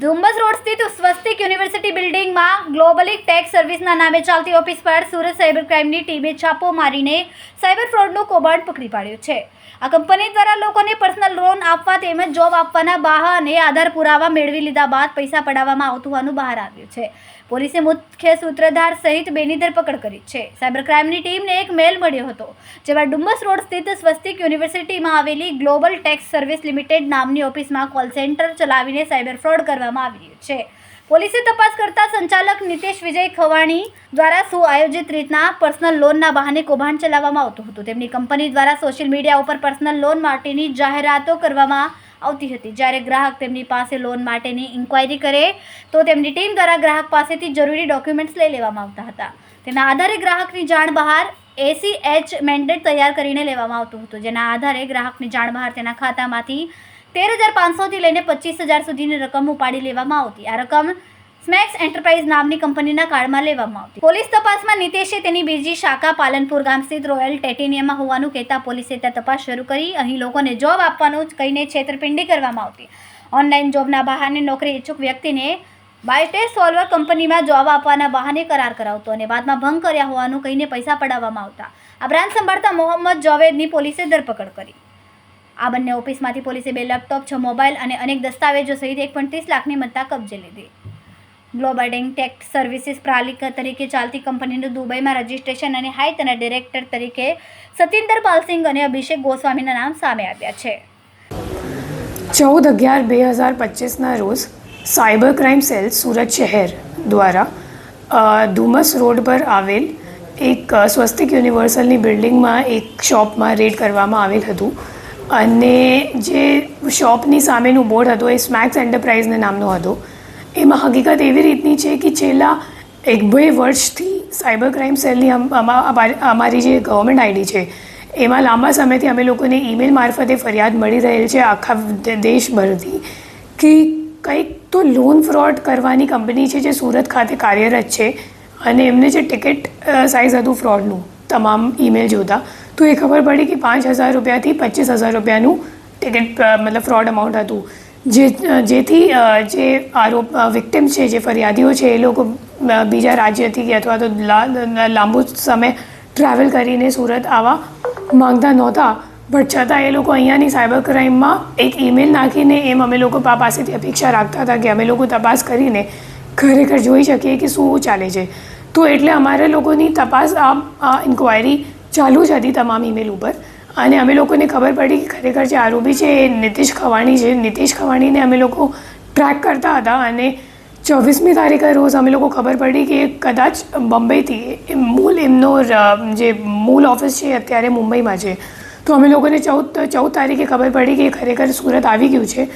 ધુમ્મસ રોડ સ્થિત સ્વસ્તિક યુનિવર્સિટી બિલ્ડિંગમાં ગ્લોબલી ટેક્સ સર્વિસના નામે ચાલતી ઓફિસ પર સુરત સાયબર ક્રાઇમની ટીમે છાપો મારીને સાયબર ફ્રોડનું કૌભાંડ પકડી પાડ્યું છે. આ કંપની દ્વારા લોકોને પર્સનલ લોન આપવા તેમજ જોબ આપવાના બહાને આધાર પુરાવા મેળવી લીધા બાદ પૈસા પડાવવામાં આવતું હોવાનું બહાર આવ્યું છે. પોલીસે મુખ્ય સૂત્રધાર સહિત બેની ધરપકડ કરી છે. સાયબર ક્રાઇમની ટીમને એક મેલ મળ્યો હતો, જેમાં ડુમ્મસ રોડ સ્થિત સ્વસ્તિક યુનિવર્સિટીમાં આવેલી ગ્લોબલ ટેક્સ સર્વિસ લિમિટેડ નામની ઓફિસમાં કોલ સેન્ટર ચલાવીને સાયબર ફ્રોડ કરવામાં આવી રહ્યું છે. પોલીસે તપાસ કરતા સંચાલક નિતેશ વિજય ખવાણી દ્વારા સુઆયોજિત રીતના પર્સનલ લોનના બહાને કૌભાંડ ચલાવવામાં આવતું હતું. તેમની કંપની દ્વારા સોશિયલ મીડિયા ઉપર પર્સનલ લોન માટેની જાહેરાતો કરવામાં આવતી હતી. જ્યારે ગ્રાહક તેમની પાસે લોન માટેની ઇન્ક્વાયરી કરે, તો તેમની ટીમ દ્વારા ગ્રાહક પાસેથી જરૂરી ડોક્યુમેન્ટ્સ લઈ લેવામાં આવતા હતા. તેના આધારે ગ્રાહકની જાણ બહાર એસીએચ મેન્ડેટ તૈયાર કરીને લેવામાં આવતું હતું, જેના આધારે ગ્રાહકની જાણ બહાર તેના ખાતામાંથી તેર હજાર પાંચસોથી લઈને પચીસ હજાર સુધીની રકમ ઉપાડી લેવામાં આવતી. આ રકમ સ્મેક્સ એન્ટરપ્રાઇઝ નામની કંપનીના કાર્ડમાં લેવામાં આવતી. પોલીસ તપાસમાં નિતેશે તેની બીજી શાખા પાલનપુર ગામ સ્થિત રોયલ ટેટિનિયમમાં હોવાનું કહેતા પોલીસે ત્યાં તપાસ શરૂ કરી. અહીં લોકોને જોબ આપવાનું કહીને છેતરપિંડી કરવામાં આવતી. ઓનલાઈન જોબના બહાને નોકરી ઈચ્છુક વ્યક્તિને બાયોટેસ સોલ્વર કંપનીમાં જોબ આપવાના બહાને કરાર કરાવતો અને બાદમાં ભંગ કર્યા હોવાનું કહીને પૈસા પડાવવામાં આવતા. આ બ્રાન્ચ સંભાળતા મોહમ્મદ જોવેદની પોલીસે ધરપકડ કરી. આ બંને ઓફિસમાંથી પોલીસે બે લેપટોપ, છ મોબાઈલ અને અનેક દસ્તાવેજો સહિત એક લાખની મત્તા કબજે લીધી. ગ્લોબલ ટેક સર્વિસીસ પ્રાલિકા તરીકે ચાલતી કંપનીનું દુબઈમાં રજિસ્ટ્રેશન અને હાઈ તેના ડિરેક્ટર તરીકે સતિન્દર પાલસિંગ અને અભિષેક ગોસ્વામીના નામ સામે આવ્યા છે. ચૌદ અગિયાર બે હજાર પચીસના રોજ સાયબર ક્રાઇમ સેલ સુરત શહેર દ્વારા ધુમસ રોડ પર આવેલ એક સ્વસ્તિક યુનિવર્સલની બિલ્ડિંગમાં એક શોપમાં રેડ કરવામાં આવેલ હતું. અને જે શોપની સામેનું બોર્ડ હતો એ સ્મેક્સ એન્ટરપ્રાઇઝને નામનો હતો. એમાં હકીકત એવી રીતની છે કે છેલ્લા એક બે વર્ષથી સાયબર ક્રાઇમ સેલની અમારી જે ગવર્મેન્ટ આઈડી છે, એમાં લાંબા સમયથી અમે લોકોને ઈમેલ મારફતે ફરિયાદ મળી રહેલ છે આખા દેશભરથી કે કંઈક તો લોન ફ્રોડ કરવાની કંપની છે જે સુરત ખાતે કાર્યરત છે અને એમને જે ટિકિટ સાઇઝ હતું ફ્રોડનું, તમામ ઈમેલ જોતા, તો એ ખબર પડી કે પાંચ હજાર રૂપિયાથી પચીસ હજાર રૂપિયાનું ટિકિટ મતલબ ફ્રોડ અમાઉન્ટ હતું. જે જેથી જે આરોપ વિક્ટિમ છે, જે ફરિયાદીઓ છે, એ લોકો બીજા રાજ્યથી કે અથવા તો લાંબો સમય ટ્રાવેલ કરીને સુરત આવવા માંગતા નહોતા. બટ છતાં એ લોકો અહીંયાની સાયબર ક્રાઇમમાં એક ઈમેલ નાખીને એમ અમે લોકો પાસેથી અપેક્ષા રાખતા હતા કે અમે લોકો તપાસ કરીને ખરેખર જોઈ શકીએ કે શું ચાલે છે. તો એટલે અમારે લોકોની તપાસ, આ ઇન્ક્વાયરી ચાલુ જ હતી તમામ ઈમેલ ઉપર. અને અમે લોકોને ખબર પડી કે ખરેખર જે આરોપી છે એ નીતિશ ખવાણી છે. નીતિશ ખવાણીને અમે લોકો ટ્રેક કરતા હતા અને ચોવીસમી તારીખે રોજ અમે લોકો ખબર પડી કે કદાચ બોમ્બેથી મૂળ એમનો જે મૂળ ઓફિસ છે અત્યારે મુંબઈમાં છે. તો અમે લોકોને ચૌદ ચૌદ તારીખે ખબર પડી કે ખરેખર સુરત આવી ગયું છે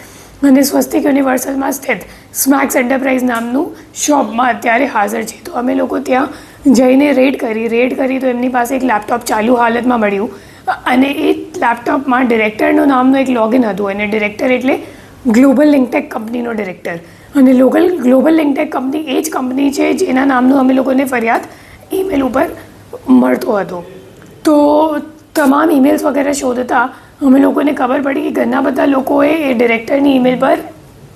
અને સ્વસ્તિક યુનિવર્સલમાં સ્થિત સ્મેક્સ એન્ટરપ્રાઇઝ નામનું શોપમાં અત્યારે હાજર છે. તો અમે લોકો ત્યાં જઈને રેડ કરી રેડ કરી તો એમની પાસે એક લેપટોપ ચાલુ હાલતમાં મળ્યું. અને એ લેપટોપમાં ડિરેક્ટરનું નામનું એક લોગિન હતું અને ડિરેક્ટર એટલે ગ્લોબલ લિંકટેક કંપનીનો ડિરેક્ટર અને લોકલ ગ્લોબલ લિંકટેક કંપની એ જ કંપની છે જેના નામનું અમે લોકોને ફરિયાદ ઈમેલ ઉપર મળતો હતો. તો તમામ ઈમેલ્સ વગેરે શોધતા અમે લોકોને ખબર પડી કે ઘણા બધા લોકોએ એ ડિરેક્ટરની ઈમેલ પર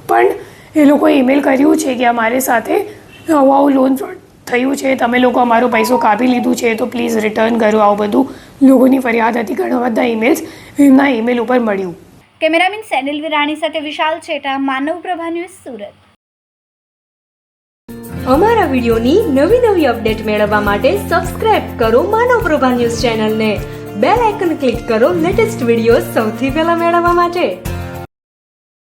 પણ એ લોકોએ ઈમેલ કર્યું છે કે અમારી સાથે આવું આવું લોન ફ્રોડ થયું છે તમે લોકો અમારો પૈસો કાપી લીધું છે તો પ્લીઝ રિટર્ન કરો આવું બધું. લોકોની ફરિયાદ હતી ઘણા બધા ઈમેલ્સ એમના ઈમેલ ઉપર મળ્યું. કેમેરામેન સેનિલ વિરાણી સાથે વિશાલ છેટા માનવ પ્રભા ન્યૂઝ સુરત. અમારા વિડિયોની નવી નવી અપડેટ મેળવવા માટે સબસ્ક્રાઇબ કરો માનવ પ્રભા ન્યૂઝ ચેનલને. બેલ આઇકન ક્લિક કરો લેટેસ્ટ વીડિયો સૌથી પહેલા મેળવવા માટે.